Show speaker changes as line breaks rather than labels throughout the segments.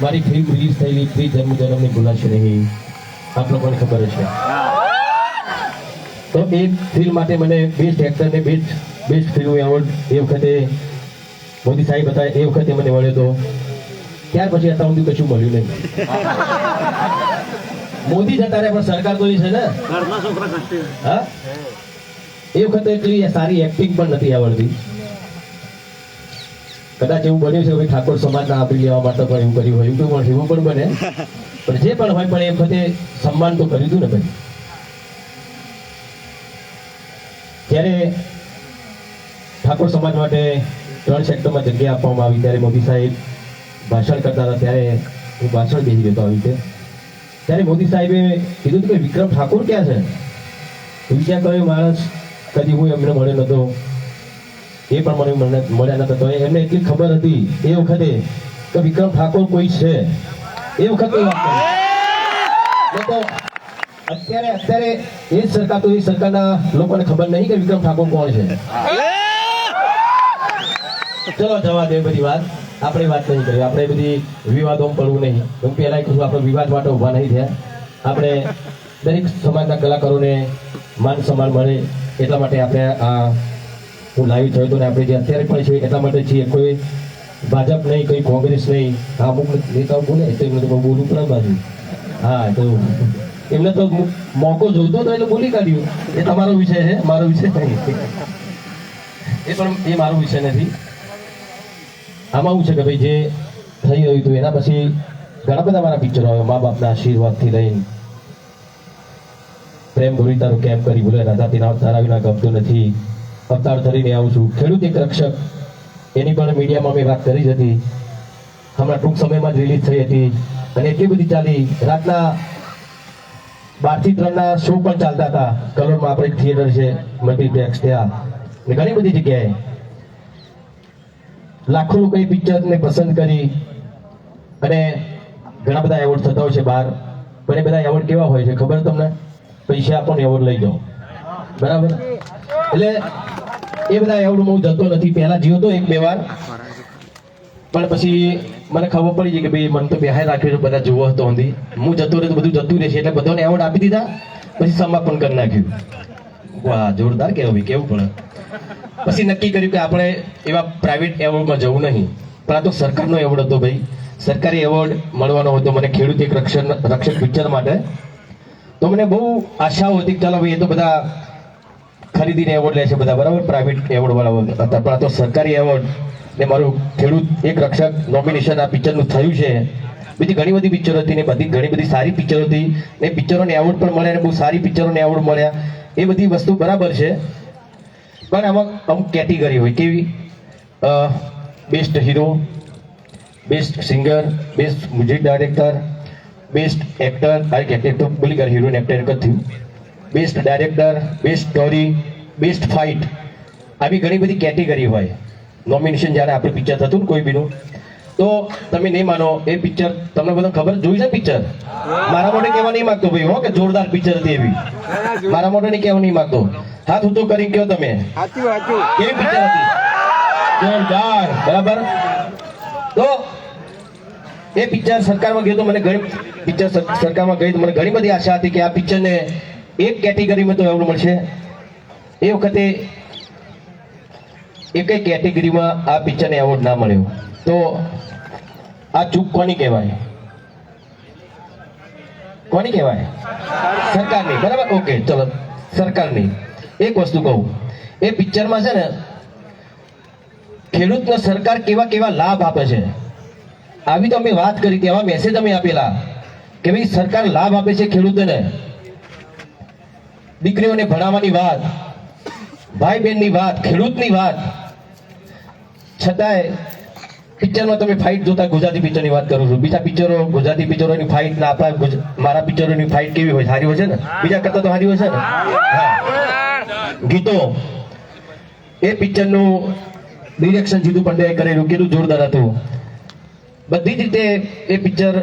મારી film release થયેલી free ધર્મ ધર્મની ભૂલાશે નહીં. આપ લોકોને ખબર છે તો એ ફિલ્મ માટે મને બેસ્ટ એક્ટર ને બેસ્ટ બેસ્ટ ફિલ્મ એવોર્ડ એ વખતે મોદી સાહેબ હતા એ વખતે મને મળ્યો હતો. ત્યાર પછી અત્યાર સુધી કશું મળ્યું નહીં. મોદી જતા રહ્યા પણ સરકાર તો છે ને. હા? એ વખતે એટલી સારી એક્ટિંગ પણ નથી આવડતી. કદાચ એવું બન્યું છે કે ઠાકોર સમાજના આપી લેવા માટે પણ એવું કર્યું હોય એવું પણ એવું પણ બને. પણ જે પણ હોય પણ એ વખતે સન્માન તો કર્યું હતું ને ભાઈ. ત્યારે ઠાકોર સમાજ માટે ત્રણ સેક્ટરમાં જગ્યા આપવામાં આવી. ત્યારે મોદી સાહેબ ભાષણ કરતા હતા ત્યારે હું ભાષણ બેસી ગયો હતો આવી રીતે. ત્યારે મોદી સાહેબે કીધું હતું કે વિક્રમ ઠાકોર ક્યાં છે? વિચાર કર્યો માણસ? કદી હું એમને મળ્યો નતો એ પણ મને મળ્યા નતા. તો એમને એટલી ખબર હતી. એ વખતે કે વિક્રમ ઠાકોર કોઈ છે? એ વખતે વાત અત્યારે અત્યારે એ સરકાર તો એ સરકારના લોકોને ખબર નહીં કે વિક્રમ ઠાકોર કોણ છે. ચલો, જવા દે બધી વાત. આપણે વાત નહીં કરી. આપણે બધી વિવાદોમાં પડવું નહીં. હું પહેલા કહું આપણે વિવાદ માટે ઊભા નહીં થયા. આપણે દરેક સમાજના કલાકારોને માન સન્માન મળે એટલા માટે આપણે આ હું લાઈવ થયો હતો ને આપણે જે અત્યારે પણ છીએ એટલા માટે છીએ. કોઈ ભાજપ નહીં, કોઈ કોંગ્રેસ નહીં. હા, અમુક નેતાઓ બોલે તો એમને તો બોલવું પડે બાજુ. હા, તો એમને તો મોકો જોઈતો હતો એટલે બોલી કાઢ્યું. એ તમારો વિષય છે, મારો વિષય નહીં. એ પણ એ મારો વિષય નથી. આમાં એવું છે કે ભાઈ જે થઈ રહ્યું હતું, એના પછી ઘણા બધા મારા પિક્ચરો આવ્યા. મા બાપના આશીર્વાદથી લઈને પ્રેમ ભૂરી તારું કેમ કરી બોલે રાધા તેના તારા વિના ગમતું નથી. અવતાર ધરીને આવું છું. ખેડૂત એક રક્ષક. એની પણ મીડિયામાં મેં વાત કરી જ હતી. હમણાં ટૂંક સમયમાં જ રિલીઝ થઈ હતી. અને એટલી બધી ચાલી. રાતના બારથી ત્રણના શો પણ ચાલતા હતા. કલોલમાં આપણે એક થિયેટર છે મલ્ટીપ્લેક્સ ત્યાં. ઘણી બધી જગ્યાએ. લાખો લોકો એ પિક્ચરને પસંદ કરી. અને ઘણા બધા એવોર્ડ થતા હોય છે બહાર. પણ એ બધા એવોર્ડ કેવા હોય છે ખબર તમને? પૈસા પણ એવોર્ડ લઈ જાઓ. બરાબર? એટલે એ બધા એવડું હું જતો નથી. પહેલા જીવો તો એક બે વાર. પણ પછી મને ખબર પડી ગઈ કે ભાઈ મને તો બેહાય રાખ્યો છે, બધા જોવો હતો હતી હું જતો રહ્યો તો બધું જતું રહેશે એટલે બધાને એવોર્ડ આપી દીધા. પછી સમાપન કરી નાખ્યું. વાહ, જોરદાર કેવું ભાઈ, કેવું પડે પછી નક્કી કર્યું કે આપણે એવા પ્રાઇવેટ એવોર્ડમાં જવું નહીં. પણ આ તો સરકારનો એવોર્ડ હતો ભાઈ. સરકારી એવોર્ડ મળવાનો હતો, મને ખેડૂત એક રક્ષણ, રક્ષક પિક્ચર માટે. તો મને બહુ આશાઓ હતી ચાલો ભાઈ એ તો બધા ખરીદીને એવોર્ડ લે છે બધા, બરાબર? પ્રાઇવેટ એવોર્ડ વાળા હતા. પણ આ તો સરકારી એવોર્ડ ને મારું ખેડૂત એક રક્ષક નોમિનેશન આ પિક્ચરનું થયું છે. બીજી ઘણી બધી પિક્ચરો હતી ને બધી, ઘણી બધી સારી પિક્ચરો હતી. ને પિક્ચરોને એવોર્ડ પણ મળ્યા ને બહુ સારી પિક્ચરોને એવોર્ડ મળ્યા. એ બધી વસ્તુ બરાબર છે. પણ આમાં અમુક કેટેગરી હોય. કેવી? Best hero best singer best music director best actor આ એક્ટર બોલી ગયા હીરોઈન એક્ટર એક જ થયું. Best director best story best fight આવી ઘણી બધી કેટેગરી હોય. નોમિનેશન જ્યારે આપણે પિક્ચર થતું ને કોઈ બીનું તો તમે નહીં માનો એ પિક્ચર તમને બધા ખબર જોઈ છે પિક્ચર મારા મોઢે કહેવા નહીં માંગતો ભાઈ હો કે જોરદાર પિક્ચર હતી એવી. મારા મોઢે નહીં કહેવા નહીં માંગતો. હાથ ઊંચો કરી કયો તમે? કેવી પિક્ચર હતી? જોરદાર બરાબર? તો એ પિક્ચર સરકારમાં ગયું તો મને ઘણી પિક્ચર સરકારમાં ગઈ તો મને ઘણી બધી આશા હતી કે આ પિક્ચરને એક કેટેગરીમાં તો એવોર્ડ મળશે. એ વખતે એક કેટેગરીમાં આ પિક્ચરને એવોર્ડ ના મળ્યો. તો આ ચૂક કોની કહેવાય? કોની કહેવાય? સરકારની. બરાબર? ઓકે, ચલો. સરકારની. એક વસ્તુ કહું. એ પિક્ચરમાં છે ને, ખેડૂતને સરકાર કેવા કેવા લાભ આપે છે. આવી તો અમે વાત કરી હતી એવા મેસેજ અમે આપેલા કે ભાઈ સરકાર લાભ આપે છે ખેડૂતોને. દીકરીઓને ભણાવવાની વાત ભાઈ બહેનની વાત, ખેડૂતની વાત. છતાંય પિક્ચરમાં તમે ફાઇટ જોતા ગુજરાતી પિક્ચરની વાત કરું છું. બીજા પિક્ચરો, ગુજરાતી પિક્ચરોની ફાઇટ ના, આપણા મારા પિક્ચરોની ફાઇટ કેવી હોય? સારી હોય છે ને? બીજા કરતા તો સારી હોય છે ને? ગીતો. એ પિક્ચરનું ડિરેક્શન જીતુ પંડ્યાએ કરેલું. કેટલું જોરદાર હતું. બધી જ રીતે એ પિક્ચર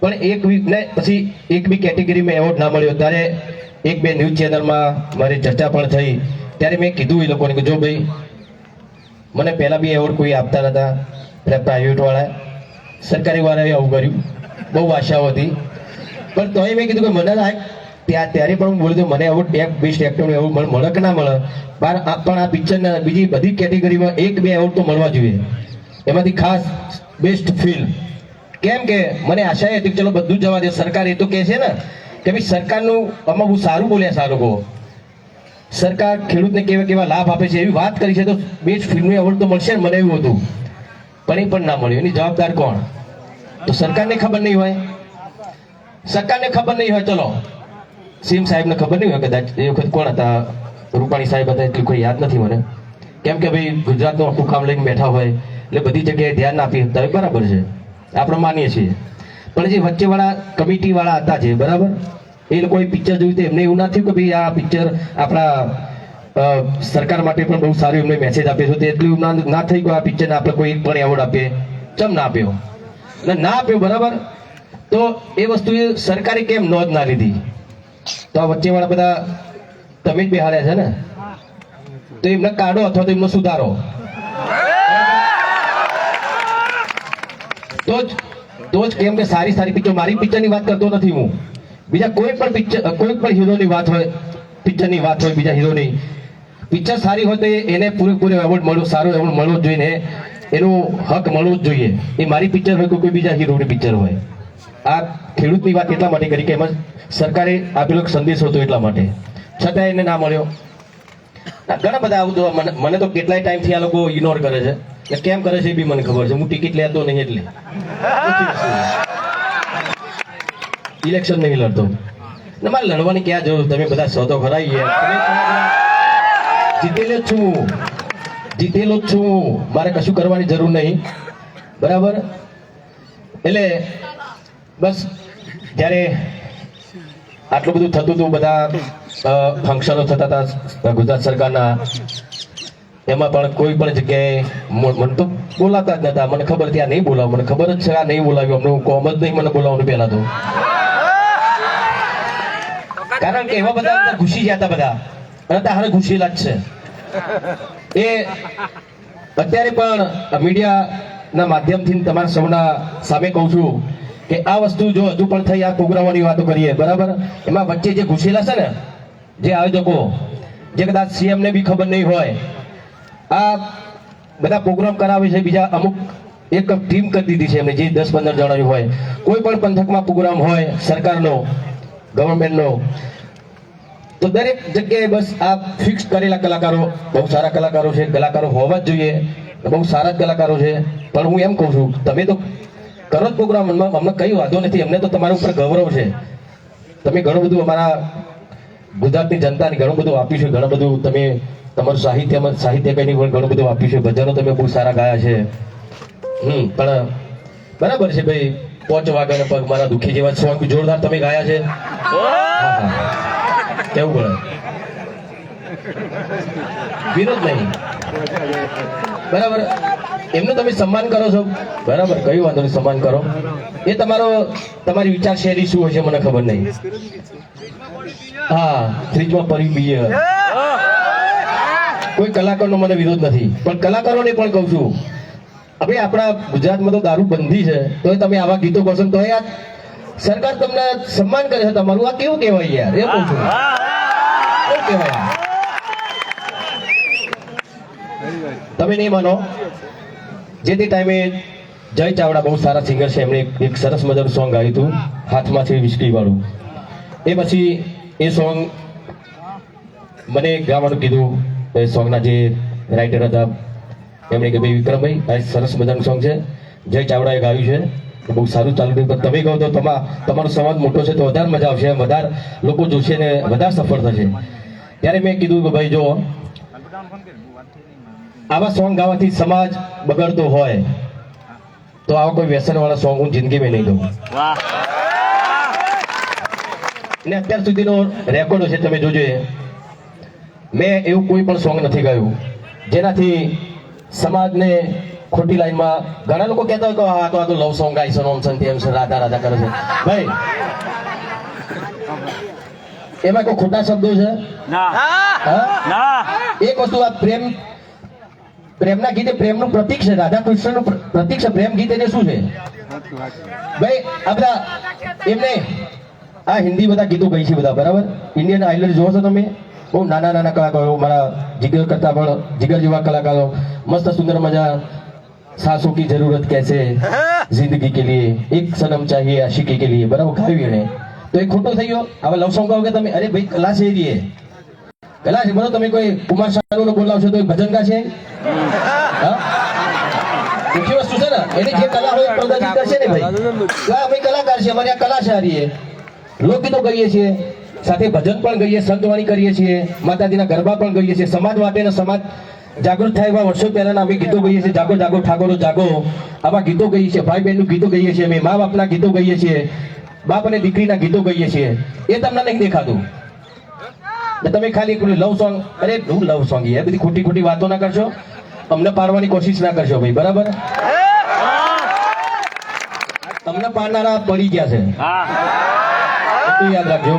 પણ એક વીક ને પછી એક બી કેટેગરીમાં એવોર્ડ ના મળ્યો. ત્યારે એક બે ન્યૂઝ ચેનલમાં મારી ચર્ચા પણ થઈ. ત્યારે મેં કીધું એ લોકોને કે જો ભાઈ, મને પહેલાં બી એવોર્ડ કોઈ આપતા નતા. એટલે પ્રાઇવેટવાળા સરકારી વાળાએ આવું કર્યું. બહુ આશાઓ હતી. પણ તોય મેં કીધું કે મને આ ત્યાં ત્યારે પણ હું બોલું છું મને આવું ટેક બેસ્ટ એક્ટરનું એવું મળે મળે કે ના મળે? પણ આ પણ આ પિક્ચરના બીજી બધી કેટેગરીમાં એક, બે એવોર્ડ તો મળવા જોઈએ. એમાંથી ખાસ બેસ્ટ ફિલ્મ કેમ કે મને આશા હતી ચલો બધું જવા દે, સરકાર એ તો કહે છે ને કે ભાઈ સરકારનું, આમાં બહુ સારું બોલ્યા છે આ સરકાર ખેડૂતને કેવા કેવા લાભ આપે છે એવી વાત કરી છે તો બેસ્ટ ફિલ્મી એવોર્ડ તો મળશે મને એવું હતું. પણ એ પણ ના મળ્યું. એની જવાબદાર કોણ? તો સરકારને ખબર નહીં હોય. સરકારને ખબર નહીં હોય, ચલો. સીએમ સાહેબને ખબર નહીં હોય કદાચ. એ વખત કોણ હતા? રૂપાણી સાહેબ હતા, એટલું કોઈ યાદ નથી મને. કેમ કે ભાઈ ગુજરાતનું આખું કામ લઈને બેઠા હોય, એટલે બધી જગ્યાએ ધ્યાન આપી શકતા બરાબર છે. આપણે માનીએ છીએ. પણ જે વચ્ચેવાળા કમિટીવાળા હતા જે, બરાબર? એ લોકોએ પિક્ચર જોયું એમને એવું ના થયું કે ભાઈ આ પિક્ચર આપણા સરકાર માટે પણ બહુ સારું એમને મેસેજ આપ્યો છે. એટલું ના ના થઈ ગયું આ પિક્ચરને આપણે કોઈ પણ એવોર્ડ આપીએ. ચમ ના આપ્યો? અને ના આપ્યો, બરાબર? તો એ વસ્તુ સરકારે કેમ નોંધ ના લીધી? તો આ વચ્ચેવાળા બધા તમે જ બેહાડ્યા છે ને? તો એમને કાઢો અથવા તો એમનો સુધારો. તો જ તો જ કેમ કે સારી સારી પિક્ચર મારી પિક્ચરની વાત કરતો નથી હું. બીજા કોઈ પણ પિક્ચર કોઈ પણ હીરોની વાત હોય પિક્ચરની વાત હોય બીજા હીરોની પિક્ચર સારી હોય તો એને પૂરેપૂરો એવોર્ડ મળવો સારો એવોર્ડ મળવો જોઈએ એનો હક મળવો જ જોઈએ. એ મારી પિક્ચર હોય કે કોઈ બીજા હીરોની પિક્ચર હોય. આ ખેડૂતની વાત એટલા માટે કરી કે એમાં સરકારે આપેલો સંદેશ હતો એટલા માટે. છતાં એને ના મળ્યો. ઘણા બધા આવું મને તો કેટલાય ટાઈમથી આ લોકો ઇગ્નોર કરે છે. કે કેમ કરે છે એ બી મને ખબર છે. હું ટિકિટ લેતો નહીં એટલે. ઇલેક્શન નહીં લડતો. ને મારે લડવાની ક્યાં જરૂર? તમે બધા સો તો ખરા જીતેલો જ છું. જીતેલો જ છું. મારે કશું કરવાની જરૂર નહીં. બરાબર? એટલે બસ, જ્યારે આટલું બધું થતું હતું, બધા ફંક્શનો થતા હતા, ગુજરાત સરકારના એમાં પણ કોઈ પણ જગ્યાએ મને તો બોલાતા જ નતા. મને ખબર ત્યાં નહીં બોલાવ. મને ખબર જ છે આ નહીં બોલાવ્યું. અમને કોમ જ નહીં મને બોલાવવાનું પહેલા તો. કારણ કે એવા બધા અંદર ઘૂસી હતા બધા. અને તારે ઘૂસેલા જ છે. એ અત્યારે પણ મીડિયાના માધ્યમથી તમારા સૌના સામે કહું છું કે આ વસ્તુ જો હજુ પણ થઈ, આ પ્રોગ્રામોની વાતો કરીએ, બરાબર? એમાં વચ્ચે જે ઘૂસેલા છે ને, જે આયોજકો, જે કદાચ સીએમ ને બી ખબર નહીં હોય આ બધા પ્રોગ્રામ કરાવે છે, બીજા અમુક એક ટીમ કરી દીધી છે એમને, જે દસ પંદર જણાની હોય. કોઈ પણ પંથકમાં પ્રોગ્રામ હોય, સરકારનો ગવર્મેન્ટનો તો દરેક જગ્યાએ બસ આ ફિક્સ કરેલા કલાકારો, બહુ સારા કલાકારો છે, કલાકારો હોવા જ જોઈએ, બહુ સારા જ કલાકારો છે. પણ હું એમ કહું છું, તમે તો કરો જ પ્રોગ્રામ અમને કંઈ વાંધો નથી, અમને તો તમારા ઉપર ગૌરવ છે. તમે ઘણું બધું અમારા ગુજરાતની જનતાને ઘણું બધું આપ્યું છે ઘણું બધું તમે તમારું સાહિત્ય સાહિત્ય કઈ પણ ઘણું બધું આપ્યું છે ભજનો તમે બહુ સારા ગાયા છે. હમ પણ બરાબર છે ભાઈ પોચ વાગ્યા પગ મારા દુખી જેવા સોંગ જોરદાર તમે ગાયા છે. કેવું પડે? વિરોધ નહીં બરાબર. એમનું તમે સન્માન કરો છો? બરાબર. કયું વાંધો નહીં સન્માન કરો. એ તમારો તમારી વિચાર શૈલી શું હશે મને ખબર નહીં. હા ફ્રીજમાં પરી બીએ કોઈ કલાકારનો મને વિરોધ નથી. પણ કલાકારોને પણ કહું છું. હવે આપણા ગુજરાતમાં તો દારૂ બંધી છે. તો તમે આવા ગીતો કહો તો યાર સરકાર તમને સન્માન કરે છે તમારું. આ કેવું કહેવાય યાર? એ કહું છું. કેવું કહેવાય આ? તમે નહીં માનો? જે તે ટાઈમે જય ચાવડા બહુ સારા સિંગર છે. એમણે એક- સરસ મજાનું સોંગ ગાયું હતું, હાથમાંથી વિસ્કી વાળું. એ પછી એ સોંગ મને ગાવાનું કીધું. એ સોંગના જે રાઇટર હતા, એમણે કે ભાઈ વિક્રમભાઈ, આ સરસ મજાનું સોંગ છે. જય ચાવડાએ ગાયું છે. બહુ સારું ચાલુ રહ્યું. પણ તમે કહો તો તમા, તમારો સમાજ મોટો છે તો વધારે મજા આવશે. વધારે લોકો જોશે ને વધારે સફળ થશે. ત્યારે મેં કીધું કે, ભાઈ જો આવા સોંગ ગાવાથી સમાજ બગડતો હોય તો આવા કોઈ વ્યસન વાળા સોંગ હું જિંદગીમાં નહીં દઉં ને અત્યાર સુધીનો રેકોર્ડ છે તમે જોજો મેં એવું કોઈ પણ સોંગ નથી ગાયું જેનાથી સમાજને ખોટી લાઈનમાં ઘણા લોકો કહેતા હોય કે આ તો આ તો લવ સોંગ ગાય છે ઓમ ને તેમ છે રાધા રાધા કરે છે. ભાઈ એમાં કોઈ ખોટા શબ્દો છે?
ના.
એક વસ્તુ આ પ્રેમ પ્રેમના ગીતે એ પ્રેમનું પ્રતીક છે, રાધા કૃષ્ણનું પ્રતીક છે. પ્રેમ ગીત એને શું છે? ભાઈ, આ બધા એમને આ હિન્દી બધા ગીતો ગઈ છે બધા, બરાબર? ઇન્ડિયન આઇડલ જોવો છો તમે? બહુ નાના નાના કલાકારો, મારા જીગર કરતા પણ જીગર જેવા કલાકારો. મસ્ત સુંદર મજા સાસુ કી જરૂરત કેસે જિંદગી કે લીએ એક સનમ ચાહીએ આશિકી કે લીએ બરાબર, ગાયું એને તો એ ખોટો થઈ ગયો. હવે લવ સોંગ કે તમે? અરે ભાઈ, કલા છે એ કલા છે બરાબર તમે કોઈ કુમાર શાહનું બોલાવશો તો ભજન ગા છે મુખ્ય વસ્તુ છે ને, એની જે કલા હોય પ્રદર્શિત કરશે ને ભાઈ. ભાઈ કલાકાર છે, અમારી આ કલા છે હારીએ લોકગીતો ગાઈએ છીએ, સાથે ભજન પણ ગઈએ, સંતવાણી કરીએ છીએ, માતાજીના ગરબા પણ ગઈએ છીએ, સમાજ માટેના સમાજ જાગૃત થાય એવા વર્ષો પહેલાના અમે ગીતો ગઈએ છીએ, જાગો જાગો, ઠાકોરો, જાગો. આવા ગીતો ગઈએ છીએ, ભાઈ બહેનનું ગીતો ગઈએ છીએ અમે, મા બાપના ગીતો ગઈએ છીએ, બાપ અને દીકરીના ગીતો ગઈએ છીએ. એ તમને નહીં દેખાતું. તમે ખાલી લવ સોંગ અરે હું લવ સોંગ એ બધી ખોટી ખોટી વાતો ના કરશો. અમને પારવાની કોશિશ ના કરશો ભાઈ બરાબર? તમને પારનારા પડી ગયા છે. યાદ રાખજો.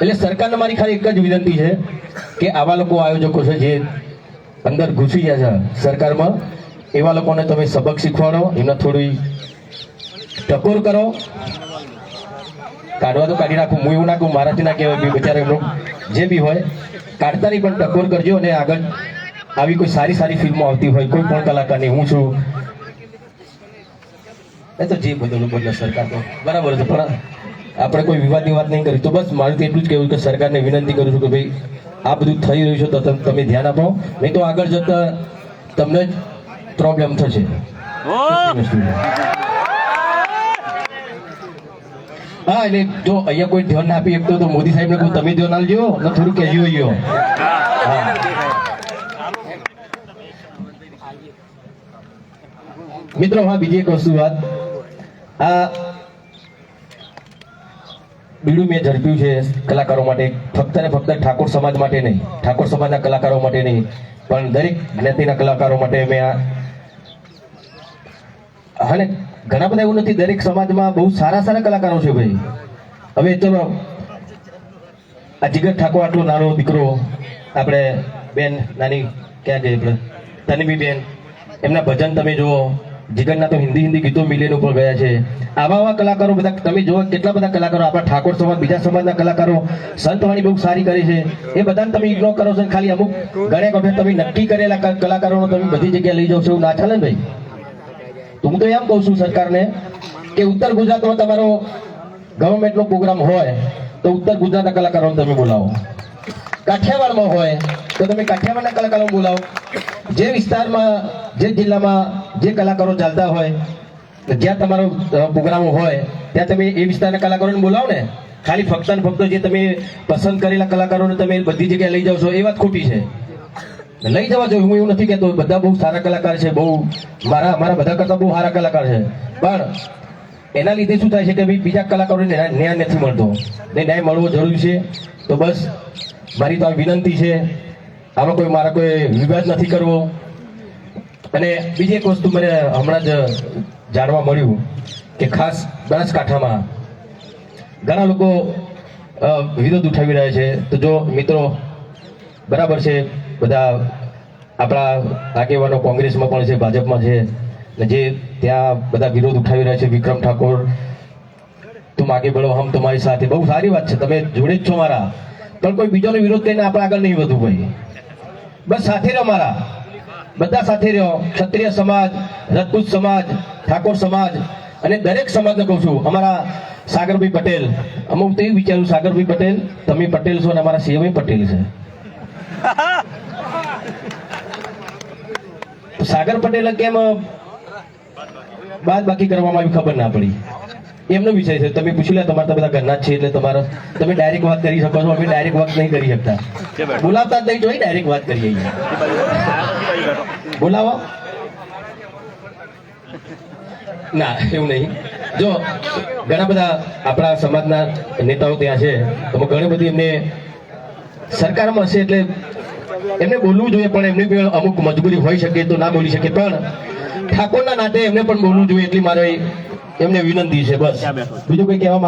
એટલે સરકારને મારી ખાલી એક જ વિનંતી છે કે આવા લોકો આયોજકો છે જે અંદર ઘૂસી ગયા છે સરકારમાં એવા લોકોને તમે સબક શીખવાડો એમને થોડી ટકોર કરો. કાઢવા તો કાઢી નાખું હું એવું નાખું મારાથી ના કહેવાય બિચારા એમનું જે બી હોય કાઢતાની પણ ટકોર કરજો અને આગળ આવી કોઈ સારી સારી ફિલ્મો આવતી હોય કોઈ પણ કલાકારની. હું છું. એ તો જે બધું બદલે સરકાર તો બરાબર છે પણ આપણે કોઈ વિવાદની વાત નહીં કરી તો બસ મારે તો એટલું જ કહેવું કે સરકારને વિનંતી કરું છું કે ભાઈ આ બધું થઈ રહ્યું છે તો તમ- તમે ધ્યાન આપો. નહીં તો આગળ જતા તમને જ પ્રોબ્લેમ થશે વસ્તુ છે. હા એટલે જો અહીંયા કોઈ ધ્યાન ના આપી શકતો તો મોદી સાહેબને કહું તમે ધ્યાન આપજો ને થોડું કહેજો અહીંયા. મિત્રો હા બીજી એક વસ્તુ વાત. આ બીડું મેં ઝડપ્યું છે કલાકારો માટે. ફક્ત ને ફક્ત ઠાકોર સમાજ માટે નહીં. ઠાકોર સમાજના કલાકારો માટે નહીં. પણ દરેક જ્ઞાતિના કલાકારો માટે મેં આ અને ઘણા બધા એવું નથી, દરેક સમાજમાં બહુ સારા સારા કલાકારો છે ભાઈ. હવે ચલો આ જીગર ઠાકોર આટલો નાનો દીકરો, આપણે બેન, નાની, ક્યાં ગઈ આપણે? તનવી બેન, એમના ભજન તમે જુઓ, જીગરના તો હિન્દી હિન્દી ગીતો મિલિયન ઉપર ગયા છે. આવા આવા કલાકારો બધા, તમે જુઓ કેટલા બધા કલાકારો, આપણા ઠાકોર સમાજ, બીજા સમાજના કલાકારો સંતવાણી બહુ સારી કરી છે. એ બધાને તમે ઇગ્નોર કરો છો ખાલી અમુક ઘણી વખત તમે નક્કી કરેલા કલાકારોનો તમે બધી જગ્યાએ લઈ જાઓ છો એવું ના ચાલે ને ભાઈ? તો હું તો એમ કહું છું સરકારને કે ઉત્તર ગુજરાતમાં તમારો ગવર્મેન્ટનો પ્રોગ્રામ હોય તો ઉત્તર ગુજરાતના કલાકારોને તમે બોલાવો. કાઠિયાવાડમાં હોય તો તમે કાઠિયાવાડના કલાકારો બોલાવો. જે વિસ્તારમાં, જે જિલ્લામાં જે કલાકારો ચાલતા હોય, જ્યાં તમારો પ્રોગ્રામ હોય, ત્યાં તમે એ વિસ્તારના કલાકારોને બોલાવો ને. ખાલી ફક્ત ને ફક્ત જે તમે પસંદ કરેલા કલાકારોને તમે બધી જગ્યાએ લઈ જાઓ છો, એ વાત ખોટી છે. લઈ જવા જોઈએ હું એવું નથી કહેતો. બધા બહુ સારા કલાકાર છે, બહુ મારા મારા બધા કરતા બહુ સારા કલાકાર છે. પણ એના લીધે શું થાય છે કે ભાઈ બીજા કલાકારોને ન્યાય નથી મળતો. ને ન્યાય મળવો જરૂરી છે. તો બસ, મારી તો આ વિનંતી છે. આમાં કોઈ મારા કોઈ વિવાદ નથી કરવો. અને બીજી એક વસ્તુ મને હમણાં જ જાણવા મળ્યું કે ખાસ બનાસકાંઠામાં ઘણા લોકો વિરોધ ઉઠાવી રહ્યા છે. તો જો મિત્રો બરાબર છે બધા આપણા આગેવાનો કોંગ્રેસમાં પણ છે, ભાજપમાં છે, ને જે ત્યાં બધા વિરોધ ઉઠાવી રહ્યા છે, વિક્રમ ઠાકોર. તું આગે બળો, હમ તમારી સાથે. બહુ સારી વાત છે, તમે જોડે જ છો મારા. પણ કોઈ બીજોનો વિરોધ કરીને આપણે આગળ નહીં વધવું ભાઈ. બસ સાથે રહો મારા. બધા સાથે રહ્યો ક્ષત્રિય સમાજ, રજપૂત સમાજ, ઠાકોર સમાજ, અને દરેક સમાજને કહું છું, અમારા સાગરભાઈ પટેલ. અમુક તો એવું વિચારું, સાગરભાઈ પટેલ, તમે પટેલ છો અને અમારા સીએમ પટેલ છે. સાગર પટેલ કેમ બાદ બાકી કરવામાં આવી ખબર ના પડી. એમનો વિષય છે. તમે પૂછી લે, તમારા બધા ઘરના જ છે એટલે તમારા તમે ડાયરેક્ટ વાત કરી શકો છો. અમે ડાયરેક્ટ વાત નહીં કરી શકતા. બોલાવતા જ નહીં જોઈ ડાયરેક્ટ વાત કરીએ બોલાવો. ના, એવું નહીં. જો, ઘણા બધા આપણા સમાજના નેતાઓ ત્યાં છે. તો ઘણી બધી એમને સરકારમાં હશે એટલે એમને બોલવું જોઈએ પણ એમની અમુક મજબૂરી હોઈ શકે તો ના બોલી શકે. પણ ઠાકોરના નાતે એમને પણ બોલવું જોઈએ એટલી મારે એમને વિનંતી છે બસ. બીજું કંઈ કહેવા માંગ-